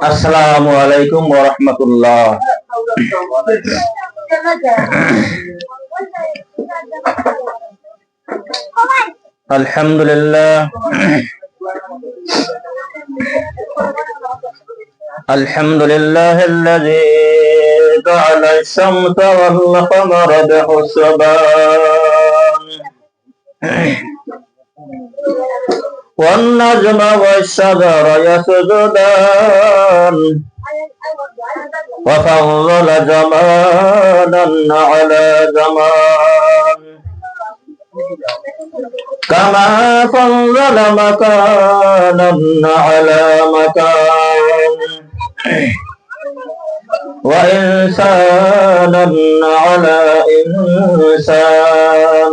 আসসালামু আলাইকুম ওয়া রাহমাতুল্লাহ আলহামদুলিল্লাহ الحمد لله الذي جعل الشمس والقمر بحسبان والنجم والشجر يسجدان وفضل جمالا على جمال كما فضل مكانا على مكان وإنسانا على إنسان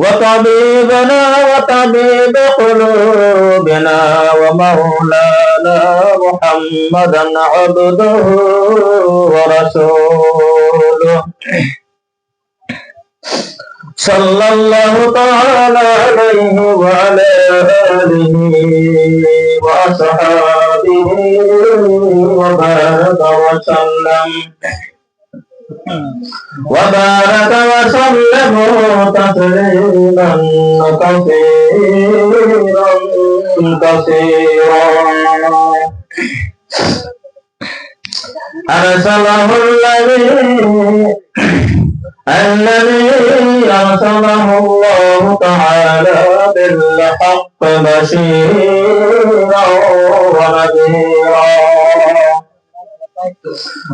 وطبيبنا وطبيب قلوبنا ومولانا محمدا عبده ورسوله صلى الله تعالى عليه وعلى آله وأصحابه وبارك وسلم وبارك وسلم تسليما كثيرا كثيرا أرسله الذي الذي أرسله الله تعالى بالحق بشيرا ونذيرا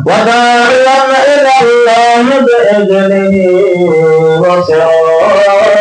وداعيا إلى الله بإذنه وسراجا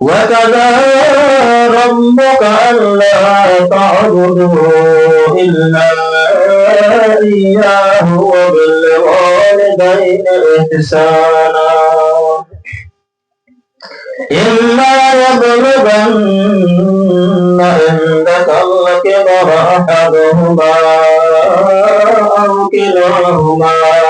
وكذا ربك ألا تعبدوا إلا إياه وبالوالدين إحسانا. إما يبلغن عندك الكبر أحدهما أو كلاهما.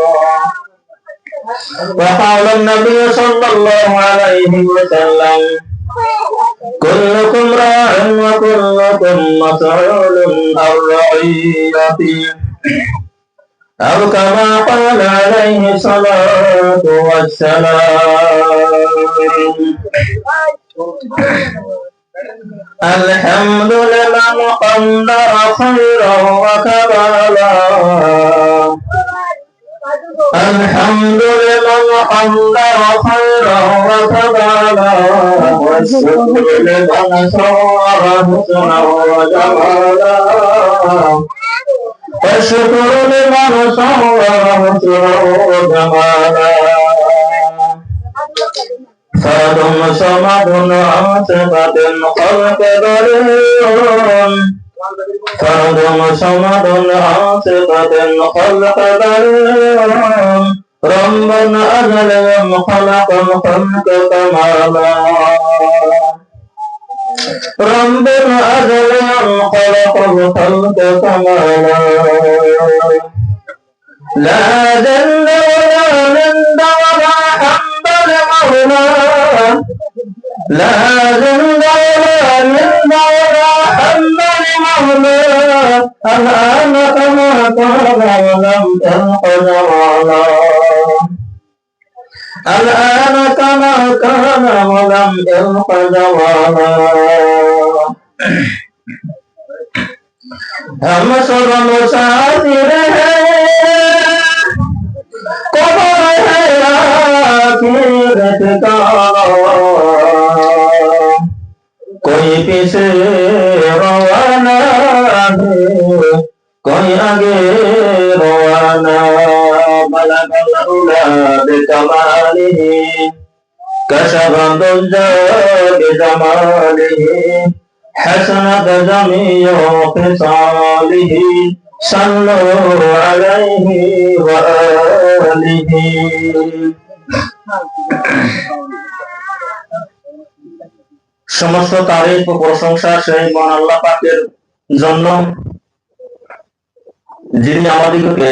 وقال النبي صلى الله عليه وسلم كلكم راع وكلكم مسؤول عن رعيته أو كما قال عليه الصلاة والسلام الحمد لمن قدر خيرا وكمالا الحمد لمن قدر خيرا وكمالا والشكر لمن صور حسنا وجمالا والشكر لمن صور حسنا وجمالا فرد صمد عاصفة الخلق بريء فرد صمد عاصفة الخلق بريء رب أجل خلق الخلق كمالا رب أجل خلق الخلق كمالا لا الآن كما كان ولم يلق جوانا أمسر مسار جميع خصاله صلوا عليه وآله সমস্ত তারিফ ও প্রশংসা সেই মহান আল্লাহ পাকের জন্য যিনি আমাদিগকে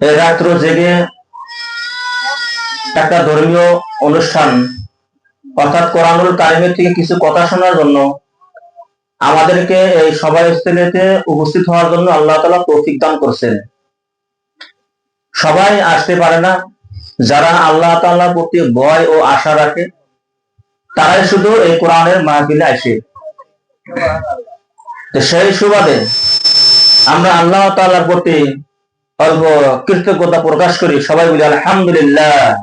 এই রাত্র জেগে একটা ধর্মীয় অনুষ্ঠান অর্থাৎ কোরআনুল কারিমের থেকে কিছু কথা শোনার জন্য আমাদেরকে এই সভা স্থলেতে উপস্থিত হওয়ার জন্য আল্লাহ তালা তৌফিক দান করছেন। সবাই আসতে পারে না। যারা আল্লাহ তাআলার প্রতি ভয় ও আশা রাখে, তারাই শুধু এই কোরআনের মাহফিলে আসে। সেই সুবাদে আমরা আল্লাহ তাআলার প্রতি অল্প কৃতজ্ঞতা প্রকাশ করি। সবাই বলি, আলহামদুলিল্লাহ।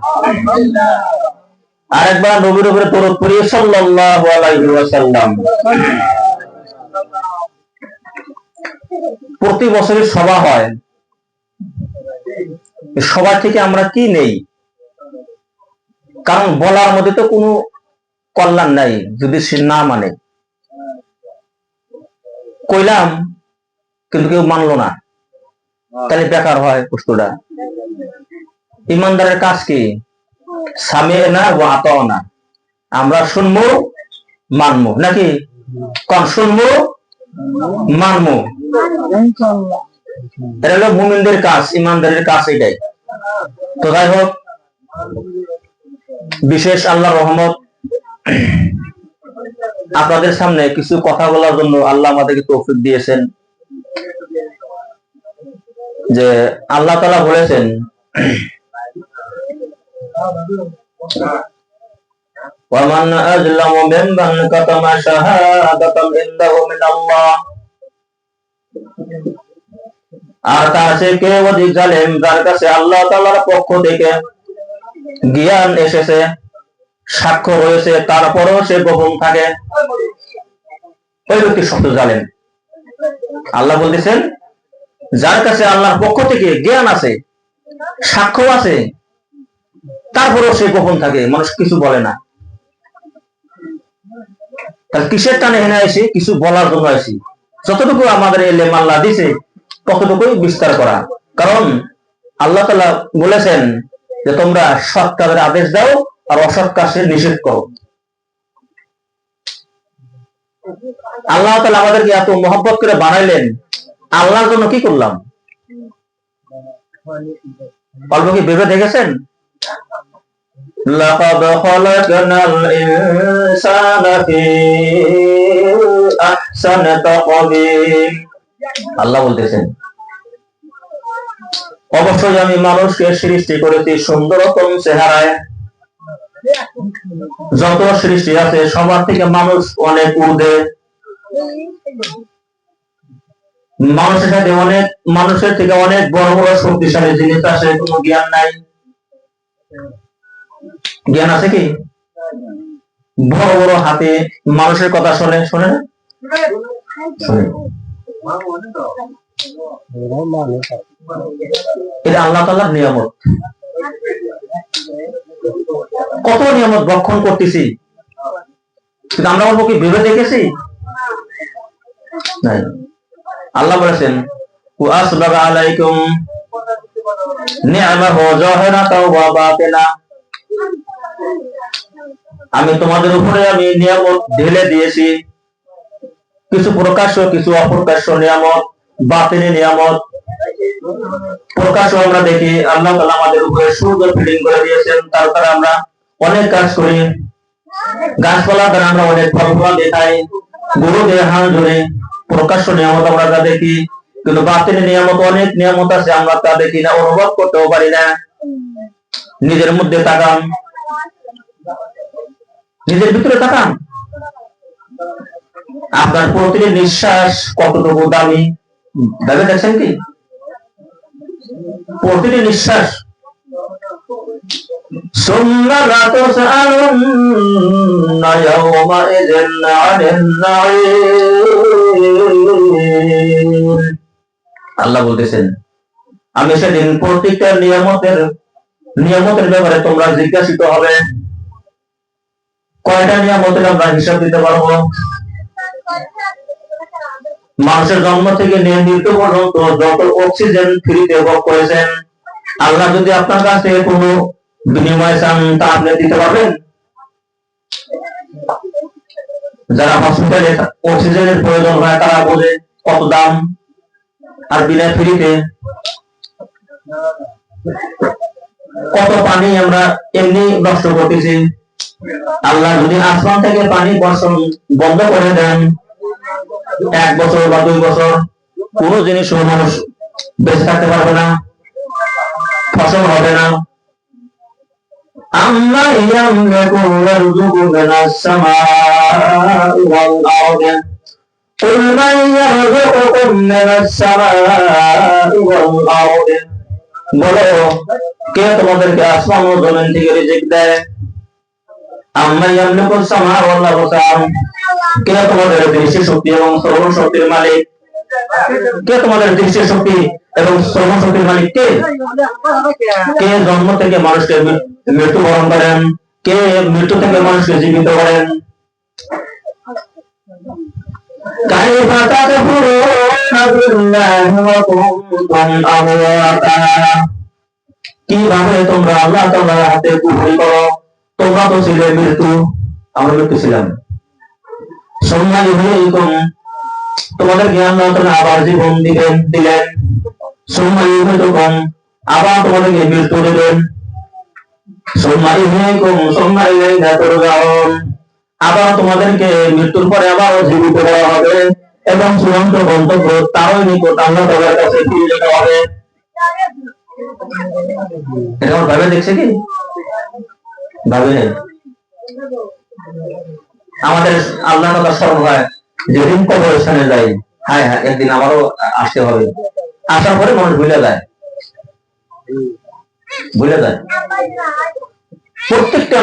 আরেকবার নবীর উপরে তরফ করি সাল্লাল্লাহু আলাইহি ওয়াসাল্লাম। প্রতি বছরই সভা হয়। সভা থেকে আমরা কি নেই? কারণ বলার মধ্যে তো কোনো কল্যাণ নাই, যদি সে না মানে। কইলাম, কিন্তু কেউ মানলো না। তাহলে বেকার হয় প্রশ্নটা ইমানদারের কাজ কি? সামে না ও আতাও না আমরা শুনব, মানবো। নাকি? কন শুনব, মানবো। এটা হলো মুমিনদের কাজ ইমানদারের কাজ এটাই তো যাই হোক বিশেষ আল্লাহ রহমত আপনাদের সামনে কিছু কথা বলার জন্য আল্লাহ আমাদেরকে তৌফিক দিয়েছেন যে আল্লাহ তালা বলেছেন ومن أظلم ممن كتم شهادة عنده من الله আর তার সে কে অধিক জালেম যার কাছে আল্লাহ তাআলার পক্ষ থেকে জ্ঞান এসেছে, সাক্ষ্য রয়েছে তারপরও সে গোপন থাকে। ওই ব্যক্তি সত্য জালেম আল্লাহ বলতেছেন, যার কাছে আল্লাহর পক্ষ থেকে জ্ঞান আছে, সাক্ষ্য আছে, তারপরেও সে গোপন থাকে, মানুষ কিছু বলে না। তাহলে কিসের টানে হেনে আসি কিছু বলার জন্য আসি যতটুকু আমাদের এলে মাল্লা দিছে, ততটুকুই বিস্তার করা। কারণ আল্লাহ তালা বলেছেন যে, তোমরা সৎ কাজের আদেশ দাও আর অসৎ কাজে নিষেধ করো। আল্লাহ তালা আমাদেরকে এত মহব্বত করে বানাইলেন। আল্লাহর জন্য কি করলাম? অল্প কি ভেবে দেখেছেন? لقد خلقنا الإنسان في أحسن تقويم আল্লাহ বলতেছেন অবশ্যই আমি মানুষকে সৃষ্টি করেছি সুন্দরতম চেহারায় যত সৃষ্টি আছে সবার থেকে মানুষ অনেক ঊর্ধ্বে মানুষের সাথে অনেক মানুষের থেকে অনেক বড় বড় শক্তিশালী জিনিস আছে কোনো জ্ঞান নাই জ্ঞান আছে কি? বড় বড় হাতে মানুষের কথা শোনে শোনে এটা আল্লাহ তাল্লাহ নিয়ামত। কত নিয়ামত রক্ষণ করতেছি? কিন্তু আমরা বলব কি, ভেবে দেখেছি? আল্লাহ বলেছেন আলাইকুম নিয়ামা জাহিরাতাও ওয়া বাতিনা আমি তোমাদের উপরে আমি নিয়ামত ঢেলে দিয়েছি। কিছু প্রকাশ্য, কিছু অপ্রকাশ্য নিয়ামত বাতিনি নিয়ামত। প্রকাশ্য আমরা দেখি, আল্লাহ তালা আমাদের উপরে সূর্য ফিডিং করে দিয়েছেন। তারপরে আমরা অনেক কাজ করি। গাছপালা দ্বারা আমরা অনেক ফল ফল দেখাই। গরু দিয়ে হাল ধরে প্রকাশ্য নিয়ামত আমরা তা দেখি। কিন্তু বাতিল নিয়ামত, অনেক নিয়ামত আছে আমরা তা দেখি না, অনুভব করতেও পারি না। নিজের মধ্যে তাকান। নিজের ভিতরে তাকান আপনার প্রতিটি নিঃশ্বাস কতটুকু দামি ভেবে দেখছেন কি প্রতিটি নিঃশ্বাস ثم لتسألن يومئذ عن النعيم আল্লাহ বলতেছেন আমি সেদিন প্রত্যেকটা নিয়ামতের নিয়ামতের ব্যাপারে তোমরা জিজ্ঞাসিত হবে কয়টা নিয়ে নিয়ামতের আমরা হিসাব দিতে পারব মানুষের জন্ম থেকে নিয়ে মৃত্যু পর্যন্ত যত অক্সিজেন ফ্রিতে ভোগ করেছেন, আল্লাহ যদি আপনার কাছে কোনো বিনিময় চান, তা আপনি দিতে পারবেন? যারা হসপিটালে অক্সিজেনের প্রয়োজন হয়, তারা বোঝে কত দাম? আর বিনা ফ্রিতে কত পানি আমরা এমনি নষ্ট করতেছি? আল্লাহ যদি আসমান থেকে পানি বর্ষণ বন্ধ করে দেন এক বছর বা দুই বছর কোনো জিনিস মানুষ বেঁচে থাকতে পারবে না ফসল হবে না أما يملك يرزق من السماء والأرض قل من يرزقكم من السماء والأرض বলো কে তোমাদেরকে আসমান ও জমিন থেকে রিজিক দেয় আম্মা ইয়ামলিকু সামা ওয়াল আবসার কে তোমাদের দৃষ্টি শক্তি এবং শ্রবণ শক্তির মালিক কে তোমাদের দৃষ্টি শক্তি এবং শ্রবণ শক্তির মালিক কে কে জন্ম থেকে মানুষকে মৃ- মৃত্যুবরণ করেন কে মৃত্যু থেকে মানুষকে জীবিত করেন كيف تكفرون بالله وكنتم أمواتا কিভাবে তোমরা আল্লাহ তাআলার হাতে কুফরি করো তোমরা তো ছিলে মৃত্যু আমরা মৃত্যু ছিলাম তোমাদের জ্ঞান আবার জীবন দিলেন। আবার তোমাদেরকে মৃত্যু আবার তোমাদেরকে মৃত্যুর পরে আবার জীবিত করা হবে এবং চূড়ান্ত গন্তব্য তারই নিকট আল্লাহ তাআলার কাছে ফিরে যেতে হবে। এটা আমার ভাবে দেখছে কি? ভাবে নেই। আমাদের আল্লাহ স্মরণ হয় যাই হ্যাঁ হ্যাঁ একদিন আমারও আসতে হবে। আসার পরে মানুষ ভুলে যায়। ভুলে যায়। প্রত্যেকটা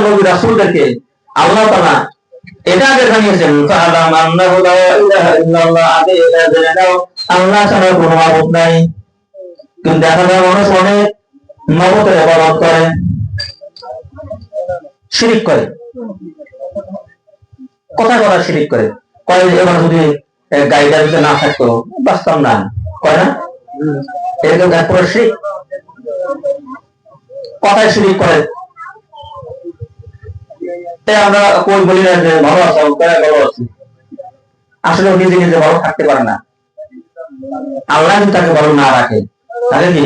আল্লাহ তাআলা এটা আগে জানিয়েছেন আল্লাহ ছাড়া কোনো মাবুদ নাই। কিন্তু দেখা যায় মানুষ অনেক নবতের করে। শিরিক করে। কথা কথা শিরিক করে। কয় এবার যদি গাড়িটা যদি না থাকতো বাঁচতাম না। কয় না? এরকম পুরো শিরিক? কথায় শিরিক করে। তাই আমরা কই বলি না যে ভালো আছো কয় ভালো আছি। আসলে নিজে নিজে ভালো থাকতে পারে না। আল্লাহ যদি তাকে ভালো না রাখে তাহলে কি?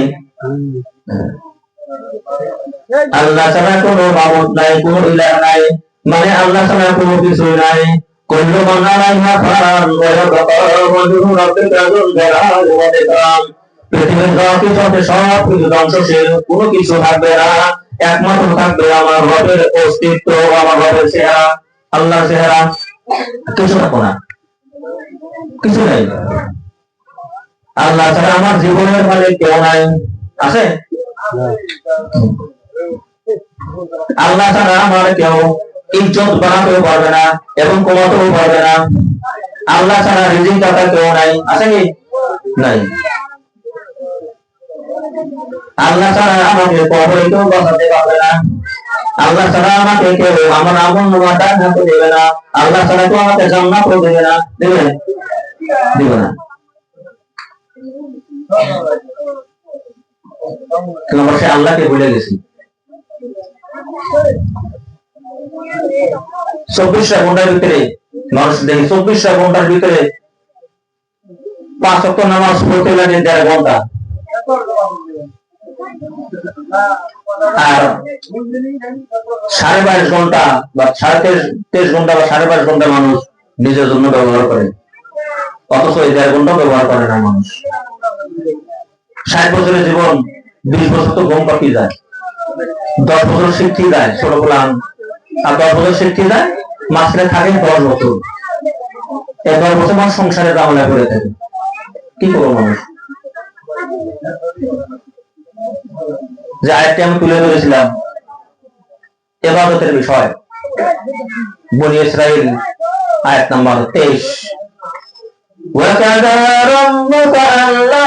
আল্লাহ ছাড়া কোনো মাবুদ নাই, কোনো ইলাহ নাই মানে আল্লাহ ছাড়া কোনো কিছু নাই। রাব্বিকা যুল জালালি ওয়াল ইকরাম। পৃথিবীর যা কিছু আছে সব কিছু ধ্বংসশীল, কোনো কিছু থাকবে না। একমাত্র থাকবে আমার রবের অস্তিত্ব, আমার রবের চেহারা। চেহারা কিছু না। কিছু আল্লাহ ছাড়া আমার জীবনের মালিক কেউ নাই। আছে? আল্লাহ ছাড়া আমার কেউ ইজ্জত বাড়াতেও পারবে না এবং কমাতেও পারবে না। আল্লাহ ছাড়া রিজিক দাতা কেউ নাই। আছে কি? নাই। আল্লাহ ছাড়া আমাকে কবরে কেউ বাঁচাতে পারবে না। আল্লাহ ছাড়া আমাকে কেউ আমার আমল নামা ডান হাতে দেবে না। আল্লাহ ছাড়া কেউ আমাকে জান্নাতও দেবে না। দেবে দেবে না। সে আল্লাহকে ভুলে গেছি। চব্বিশটা ঘণ্টার ভিতরে, মানুষ দেখি চব্বিশটা ঘণ্টার ভিতরে পাঁচ অক্ট নামাজ পড়তে লাগে দেড় ঘণ্টা। আর সাড়ে বাইশ ঘণ্টা বা সাড়ে তেইশ তেইশ ঘণ্টা বা সাড়ে বাইশ ঘণ্টা মানুষ নিজের জন্য ব্যবহার করে। অথচ এই দেড় ঘণ্টা ব্যবহার করে না মানুষ। ষাট বছরের জীবন বিশ বছর তো ঘুম পাকি যায় দশ বছর শিক্ষি যায় ছোট গোলাম আর দশ বছর শিক্ষি যায় মাঝখানে থাকে দশ বছর এই দশ বছর মানুষ সংসারে রামলা করে থাকে কি করবো মানুষ যে আরেকটি আমি তুলে ধরেছিলাম এবাদতের বিষয় বনি ইসরাইল আয়াত নাম্বার তেইশ وكذا ربك ألا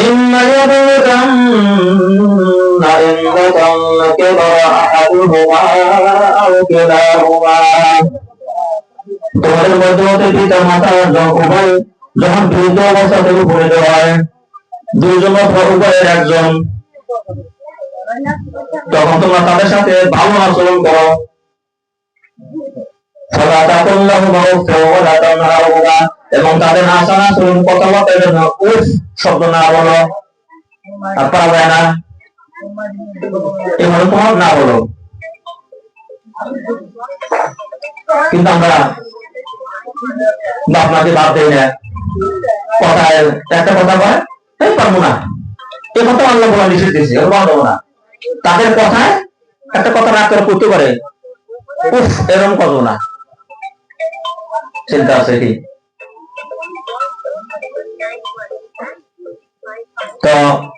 إما يبلغن عندك الكبر أحدهما أو كلاهما তোমাদের মধ্যে হতে পিতা মাতা উভয় যখন বৃদ্ধ অবস্থা থেকে উপনীত হয় দুইজন অথবা উভয়ের একজন তখন তোমরা তাদের সাথে ভালো আচরণ করো ফলা তাকুল্লাহু মাউফা ওয়া তানহারুহা এবং তাদের আচার আচরণ কথাবার্তার জন্য উফ শব্দ না বলো পারবে না এভাবে তোমার না বলো। কিন্তু আমরা বাপ মাকে বাদ দেই না। কথায় একটা কথা বলে এই পারব না। এ কথা আল্লাহ বলা নিষেধ দিয়েছে বাদ না। তাদের কথায় একটা কথা রাগ করে করতে পারে উফ এরকম করব না। চিন্তা আছে কি? তো